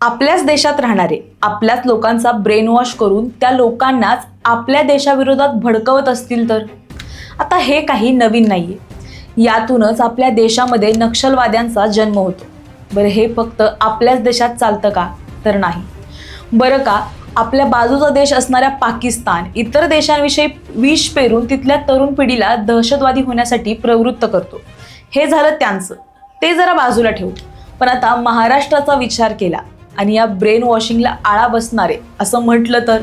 आपल्याच देशात राहणारे आपल्याच लोकांचा ब्रेन वॉश करून त्या लोकांनाच आपल्या देशाविरोधात भडकवत असतील तर? आता हे काही नवीन नाही आहे यातूनच आपल्या देशामध्ये नक्षलवाद्यांचा जन्म होतो. बरं हे फक्त आपल्याच देशात चालतं का? तर नाही. बरं का आपल्या बाजूचा देश असणाऱ्या पाकिस्तान इतर देशांविषयी विष पेरून तिथल्या तरुण पिढीला दहशतवादी होण्यासाठी प्रवृत्त करतो. हे झालं त्यांचं. ते जरा बाजूला ठेवू. पण आता महाराष्ट्राचा विचार केला. आणि या ब्रेन वॉशिंगला आळा बसणारे असं म्हटलं तर?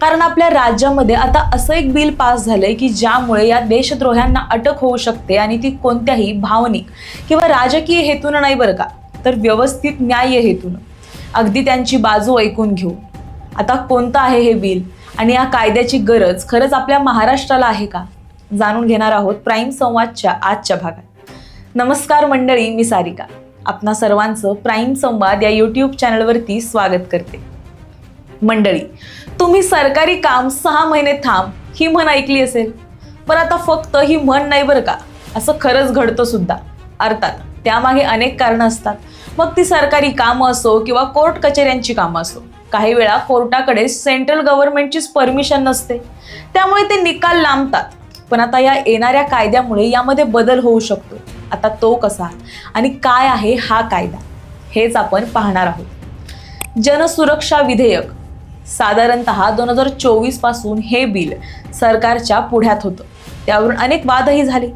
कारण आपल्या राज्यामध्ये आता असं एक बिल पास झालंय की ज्यामुळे या देशद्रोह्यांना अटक होऊ शकते आणि ती कोणत्याही भावनिक किंवा राजकीय हेतून नाही बरं का? तर व्यवस्थित न्याय हेतून. अगदी त्यांची बाजू ऐकून घेऊ. आता कोणतं आहे हे बिल आणि या कायद्याची गरज खरंच आपल्या महाराष्ट्राला आहे का? जाणून घेणार आहोत प्राईम संवादच्या आजच्या भागात. नमस्कार मंडळी मी सारिका. आपणा सर्वांचं प्राईम संवाद या यूट्यूब चॅनलवरती स्वागत करते. मंडळी तुम्ही सरकारी काम सहा महिने थांब ही म्हण ऐकली असेल. पण आता फक्त ही म्हण नाही बरं का? असं खरंच घडतं सुद्धा. अर्थात त्यामागे अनेक कारणं असतात. मग ती सरकारी कामं असो किंवा कोर्ट कचेऱ्यांची कामं असो काही वेळा कोर्टाकडे सेंट्रल गव्हर्नमेंटचीच परमिशन नसते. त्यामुळे ते निकाल लांबतात. पण आता या येणाऱ्या कायद्यामुळे यामध्ये बदल होऊ शकतो. आता तो कसा आणि काय आहे हा कायदा? हेच आपण पाहणार आहोत. जनसुरक्षा विधेयक साधारणतः दोन हजार चोवीसपासून हे बिल सरकारच्या पुढ्यात होतं. त्यावरून अनेक वादही झाले.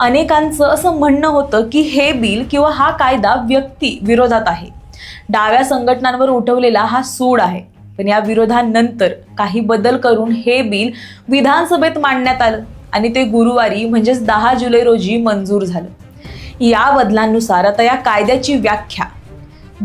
अनेकांचं असं म्हणणं होतं की हे बिल किंवा हा कायदा व्यक्ती विरोधात आहे. डाव्या संघटनांवर उठवलेला हा सूड आहे. पण या विरोधानंतर काही बदल करून हे बिल विधानसभेत मांडण्यात आलं आणि ते गुरुवारी म्हणजेच दहा जुलै रोजी मंजूर झालं. या बदलांनुसार आता या कायद्याची व्याख्या.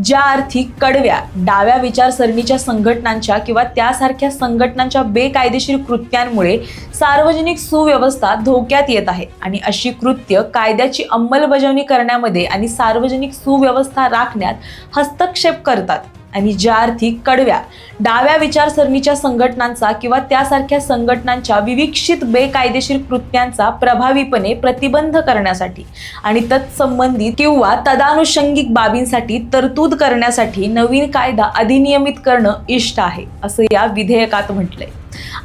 ज्या अर्थी कडव्या डाव्या विचारसरणीच्या संघटनांच्या किंवा त्यासारख्या संघटनांच्या बेकायदेशीर कृत्यांमुळे सार्वजनिक सुव्यवस्था धोक्यात येत आहे. आणि अशी कृत्य कायद्याची अंमलबजावणी करण्यामध्ये आणि सार्वजनिक सुव्यवस्था राखण्यात हस्तक्षेप करतात. आणि ज्या अर्थी कडव्या डाव्या विचारसरणीच्या संघटनांचा किंवा त्यासारख्या संघटनांच्या विविक्षित बेकायदेशीर कृत्यांचा प्रभावीपणे प्रतिबंध करण्यासाठी आणि तत्संबंधित किंवा तदानुषंगिक बाबींसाठी तरतूद करण्यासाठी नवीन कायदा अधिनियमित करणं इष्ट आहे असं या विधेयकात म्हटलंय.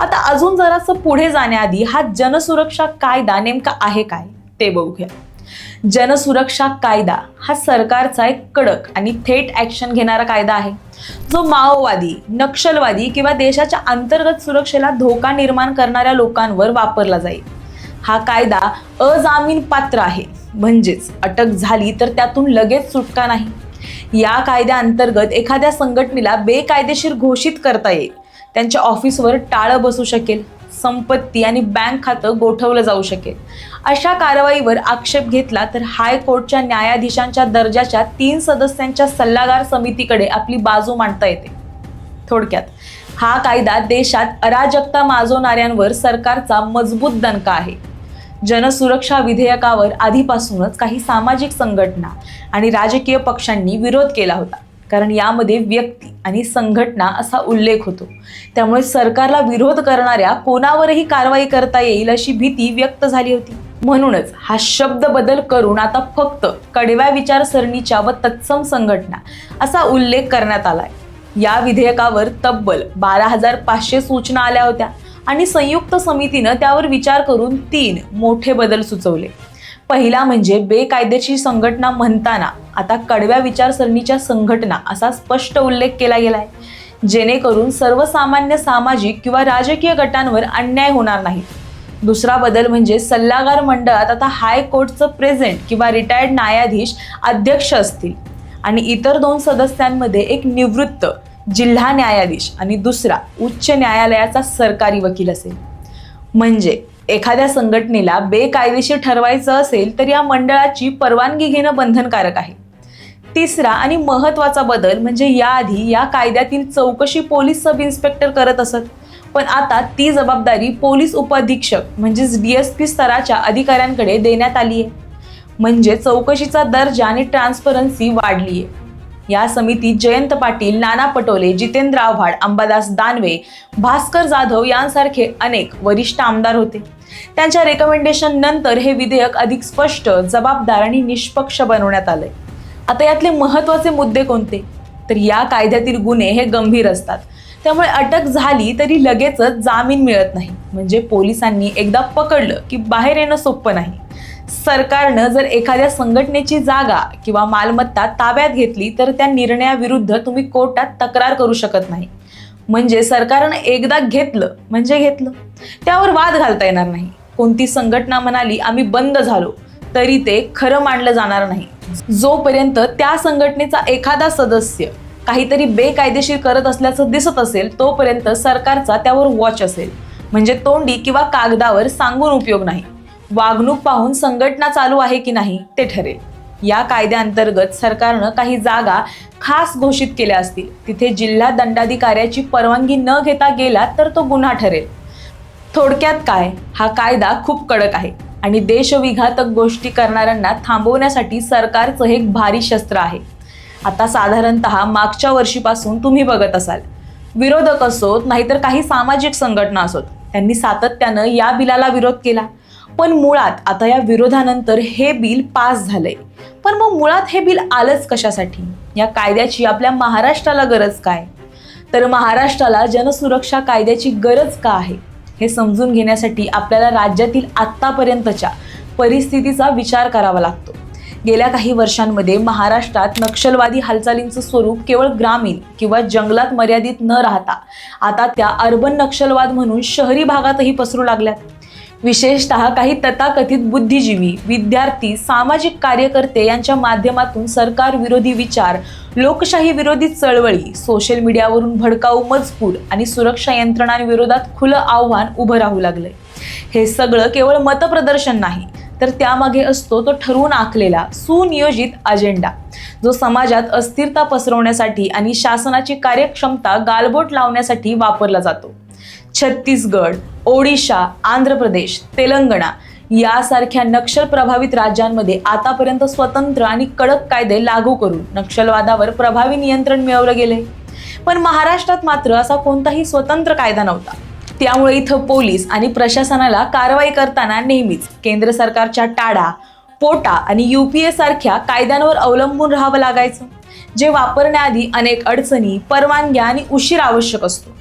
आता अजून जरासं पुढे जाण्याआधी हा जनसुरक्षा कायदा नेमका आहे काय ते बघूया. जनसुरक्षा कायदा हा सरकारचा एक कडक आणि थेट ॲक्शन घेणारा कायदा आहे. जो माओवादी नक्षलवादी किंवा देशाच्या अंतर्गत सुरक्षेला धोका निर्माण करणाऱ्या लोकांवर वापरला जाईल. हा कायदा अजामीन पात्र आहे. म्हणजेच अटक झाली तर त्यातून लगेच सुटका नाही. या कायद्याअंतर्गत एखाद्या संघटनेला बेकायदेशीर घोषित करता येईल. त्यांच्या ऑफिसवर टाळं बसू शकेल. संपत्ती आणि बँक खातं गोठवलं जाऊ शकेल. अशा कारवाईवर आक्षेप घेतला तर हायकोर्टच्या न्यायाधीशांच्या दर्जाच्या तीन सदस्यांच्या सल्लागार समितीकडे आपली बाजू मांडता येते. थोडक्यात हा कायदा देशात अराजकता माजवणाऱ्यांवर सरकारचा मजबूत दणका आहे. जनसुरक्षा विधेयकावर आधीपासूनच काही सामाजिक संघटना आणि राजकीय पक्षांनी विरोध केला होता. कारण यामध्ये व्यक्ती आणि संघटना असा उल्लेख होतो. त्यामुळे सरकारला विरोध करणाऱ्या कोणावरही कारवाई करता येईल अशी भीती व्यक्त झाली होती. म्हणूनच हा शब्द बदल करून आता फक्त कडव्या विचारसरणीच्या व तत्सम संघटना असा उल्लेख करण्यात आलाय. या विधेयकावर तब्बल बारा हजार पाचशे सूचना आल्या होत्या आणि संयुक्त समितीनं त्यावर विचार करून तीन मोठे बदल सुचवले. पहिला म्हणजे बेकायदेशीर संघटना म्हणताना आता कडव्या विचारसरणीच्या संघटना असा स्पष्ट उल्लेख केला गेलाय. जेणेकरून सर्वसामान्य सामाजिक किंवा राजकीय गटांवर अन्याय होणार नाही. दुसरा बदल म्हणजे सल्लागार मंडळात आता हायकोर्टचं प्रेझेंट किंवा रिटायर्ड न्यायाधीश अध्यक्ष असतील. आणि इतर दोन सदस्यांमध्ये एक निवृत्त जिल्हा न्यायाधीश आणि दुसरा उच्च न्यायालयाचा सरकारी वकील असेल. म्हणजे एखाद्या संघटनेला बेकायदेशीर ठरवायचं असेल तर या मंडळाची परवानगी घेणं बंधनकारक आहे. तिसरा आणि महत्त्वाचा बदल म्हणजे याआधी या कायद्यातील चौकशी पोलीस सब इन्स्पेक्टर करत असत. पण आता ती जबाबदारी पोलीस उपअधीक्षक म्हणजेच डी एस पी स्तराच्या अधिकाऱ्यांकडे देण्यात आली आहे म्हणजे चौकशीचा दर्जा आणि ट्रान्सपरन्सी वाढली आहे या समितीत जयंत पाटील नाना पटोले जितेंद्र आव्हाड अंबादास दानवे भास्कर जाधव यांसारखे अनेक वरिष्ठ आमदार होते. त्यांच्या रेकमेंडेशन नंतर हे विधेयक अधिक स्पष्ट जबाबदार आणि निष्पक्ष बनवण्यात आलंय. आता यातले महत्त्वाचे मुद्दे कोणते? तर या कायद्यातील गुन्हे हे गंभीर असतात. त्यामुळे अटक झाली तरी लगेचच जामीन मिळत नाही. म्हणजे पोलिसांनी एकदा पकडलं की बाहेर येणं सोपं नाही. सरकारनं जर एखाद्या संघटनेची जागा किंवा मालमत्ता ताब्यात घेतली तर त्या निर्णयाविरुद्ध तुम्ही कोर्टात तक्रार करू शकत नाही. म्हणजे सरकारनं एकदा घेतलं म्हणजे घेतलं. त्यावर वाद घालता येणार नाही. कोणती संघटना म्हणाली आम्ही बंद झालो. तरी ते खरं मानलं जाणार नाही. जोपर्यंत त्या संघटनेचा एखादा सदस्य काहीतरी बेकायदेशीर करत असल्याचं दिसत असेल तोपर्यंत सरकारचा त्यावर वॉच असेल. म्हणजे तोंडी किंवा कागदावर सांगून उपयोग नाही. वागणूक पाहून संघटना चालू आहे की नाही ते ठरेल. या कायद्याअंतर्गत सरकारनं काही जागा खास घोषित केल्या असतील. तिथे जिल्हा दंडाधिकाऱ्याची परवानगी न घेता गेला तर तो गुन्हा ठरेल. थोडक्यात काय? हा कायदा खूप कडक आहे आणि देशविघातक गोष्टी करणाऱ्यांना थांबवण्यासाठी सरकारचं हे एक भारी शस्त्र आहे. आता साधारणतः मागच्या वर्षीपासून तुम्ही बघत असाल. विरोधक असोत नाहीतर काही सामाजिक संघटना असोत त्यांनी सातत्यानं या बिलाला विरोध केला. पण मुळात आता या विरोधानंतर हे बिल पास झालंय. पण मग मुळात हे बिल आलंच कशासाठी? या कायद्याची आपल्या महाराष्ट्राला गरज काय? तर महाराष्ट्राला जनसुरक्षा कायद्याची गरज का आहे? हे समजून घेण्यासाठी आपल्याला राज्यातील आत्तापर्यंतच्या परिस्थितीचा विचार करावा लागतो. गेल्या काही वर्षांमध्ये महाराष्ट्रात नक्षलवादी हालचालींचं स्वरूप केवळ ग्रामीण किंवा जंगलात मर्यादित न राहता आता त्या अर्बन नक्षलवाद म्हणून शहरी भागातही पसरू लागल्यात. विशेषतः काही तथाकथित बुद्धिजीवी विद्यार्थी सामाजिक कार्यकर्ते यांच्या माध्यमातून सरकार विरोधी विचार लोकशाही विरोधी चळवळी सोशल मीडियावरून भडकाऊ मजकूर आणि सुरक्षा यंत्रणांविरोधात खुलं आव्हान उभं राहू लागलंय. हे सगळं केवळ मतप्रदर्शन नाही तर त्यामागे असतो तो ठरवून आखलेला सुनियोजित अजेंडा जो समाजात अस्थिरता पसरवण्यासाठी आणि शासनाची कार्यक्षमता गालबोट लावण्यासाठी वापरला जातो. छत्तीसगड ओडिशा आंध्र प्रदेश तेलंगणा यासारख्या नक्षल प्रभावित राज्यांमध्ये आतापर्यंत स्वतंत्र आणि कडक कायदे लागू करून नक्षलवादावर प्रभावी नियंत्रण मिळवलं गेले. पण महाराष्ट्रात मात्र असा कोणताही स्वतंत्र कायदा नव्हता. त्यामुळे इथं पोलीस आणि प्रशासनाला कारवाई करताना नेहमीच केंद्र सरकारच्या टाडा पोटा आणि युपीए सारख्या कायद्यांवर अवलंबून राहावं लागायचं. जे वापरण्याआधी अनेक अडचणी परवानग्या आणि उशीर आवश्यक असतो.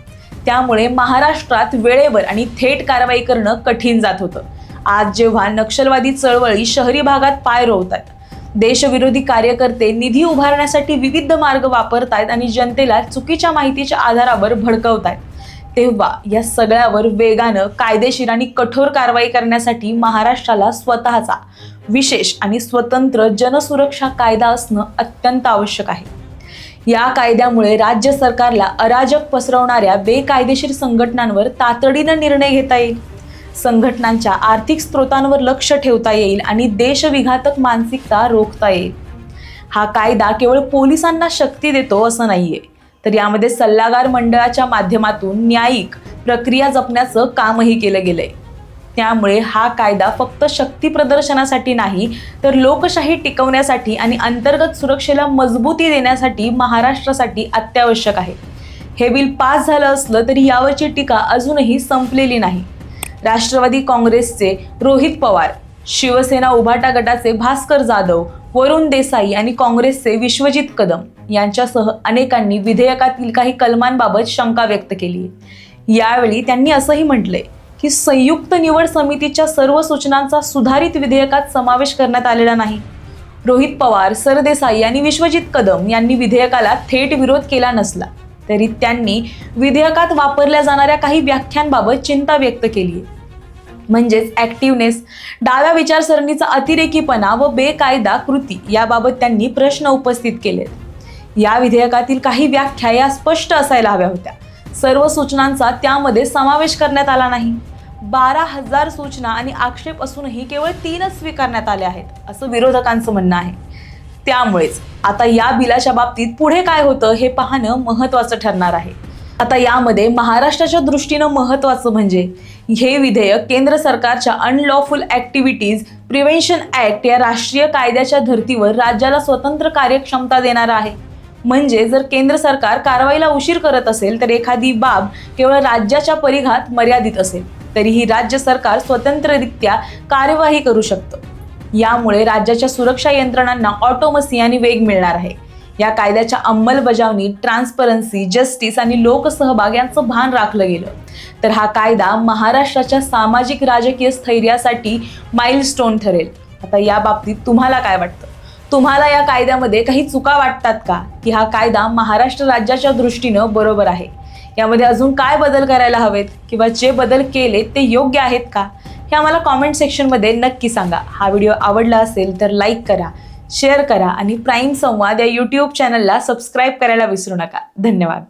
त्यामुळे महाराष्ट्रात वेळेवर आणि थेट कारवाई करणं कठीण जात होतं. आज जेव्हा नक्षलवादी चळवळी शहरी भागात पाय रोवतात देशविरोधी कार्यकर्ते निधी उभारण्यासाठी विविध मार्ग वापरतायत आणि जनतेला चुकीच्या माहितीच्या आधारावर भडकवतायत तेव्हा या सगळ्यावर वेगानं कायदेशीर आणि कठोर कारवाई करण्यासाठी महाराष्ट्राला स्वतःचा विशेष आणि स्वतंत्र जनसुरक्षा कायदा असणं अत्यंत आवश्यक आहे. या कायद्यामुळे राज्य सरकारला अराजक पसरवणाऱ्या बेकायदेशीर संघटनांवर तातडीनं निर्णय घेता येईल. संघटनांच्या आर्थिक स्रोतांवर लक्ष ठेवता येईल आणि देशविघातक मानसिकता रोखता येईल. हा कायदा केवळ पोलिसांना शक्ती देतो असं नाहीये तर यामध्ये सल्लागार मंडळाच्या माध्यमातून न्यायिक प्रक्रिया जपण्याचं कामही केलं गेलंय. त्यामुळे हा कायदा फक्त शक्ती प्रदर्शनासाठी नाही तर लोकशाही टिकवण्यासाठी आणि अंतर्गत सुरक्षेला मजबूती देण्यासाठी महाराष्ट्रासाठी अत्यावश्यक आहे. हे बिल पास झालं असलं तरी यावरची टीका अजूनही संपलेली नाही. राष्ट्रवादी काँग्रेसचे रोहित पवार शिवसेना उभाटा गटाचे भास्कर जाधव वरुण देसाई आणि काँग्रेसचे विश्वजित कदम यांच्यासह अनेकांनी विधेयकातील काही कलमांबाबत शंका व्यक्त केली. यावेळी त्यांनी असंही म्हटलंय की संयुक्त निवड समितीच्या सर्व सूचनांचा सुधारित विधेयकात समावेश करण्यात आलेला नाही. रोहित पवार सरदेसाई आणि विश्वजित कदम यांनी विधेयकाला थेट विरोध केला नसला तरी त्यांनी विधेयकात वापरल्या जाणाऱ्या काही व्याख्यांबाबत चिंता व्यक्त केली आहे म्हणजेच ॲक्टिव्हनेस डाव्या विचारसरणीचा अतिरेकीपणा व बेकायदा कृती याबाबत त्यांनी प्रश्न उपस्थित केलेत. या विधेयकातील काही व्याख्या या स्पष्ट असायला हव्या होत्या. सर्व सूचनांचा त्यामध्ये समावेश करण्यात आला नाही. बारा हजार सूचना आणि आक्षेप असूनही केवळ तीनच स्वीकारण्यात आल्या आहेत असं विरोधकांचं म्हणणं आहे. त्यामुळेच आता या बिलाच्या बाबतीत पुढे काय होतं हे पाहणं महत्त्वाचं ठरणार आहे. आता यामध्ये महाराष्ट्राच्या दृष्टीनं महत्त्वाचं म्हणजे हे विधेयक केंद्र सरकारच्या अनलॉफुल ॲक्टिव्हिटीज प्रिव्हेन्शन ॲक्ट या राष्ट्रीय कायद्याच्या धर्तीवर राज्याला स्वतंत्र कार्यक्षमता देणारं आहे. म्हणजे जर केंद्र सरकार कारवाईला उशीर करत असेल तर एखादी बाब केवळ राज्याच्या परिघात मर्यादित असेल तरीही राज्य सरकार स्वतंत्ररित्या कार्यवाही करू शकतं. यामुळे राज्याच्या सुरक्षा यंत्रणांना ऑटोमसी आणि वेग मिळणार आहे. या कायद्याच्या अंमलबजावणी ट्रान्सपरन्सी जस्टिस आणि लोकसहभाग यांचं भान राखलं गेलं. तर हा कायदा महाराष्ट्राच्या सामाजिक राजकीय स्थैर्यासाठी माइलस्टोन ठरेल. आता या बाबतीत तुम्हाला काय वाटतं? तुम्हाला या कायद्यामध्ये काही चुका वाटतात का? की हा कायदा महाराष्ट्र राज्याच्या दृष्टीनं बरोबर आहे? यामध्ये अजून काय बदल करायला हवेत? किंवा जे बदल केले ते योग्य आहेत का? हे आम्हाला कॉमेंट सेक्शनमध्ये नक्की सांगा. हा व्हिडिओ आवडला असेल तर लाईक करा शेअर करा आणि प्राईम संवाद या यूट्यूब चॅनलला सबस्क्राईब करायला विसरू नका. धन्यवाद.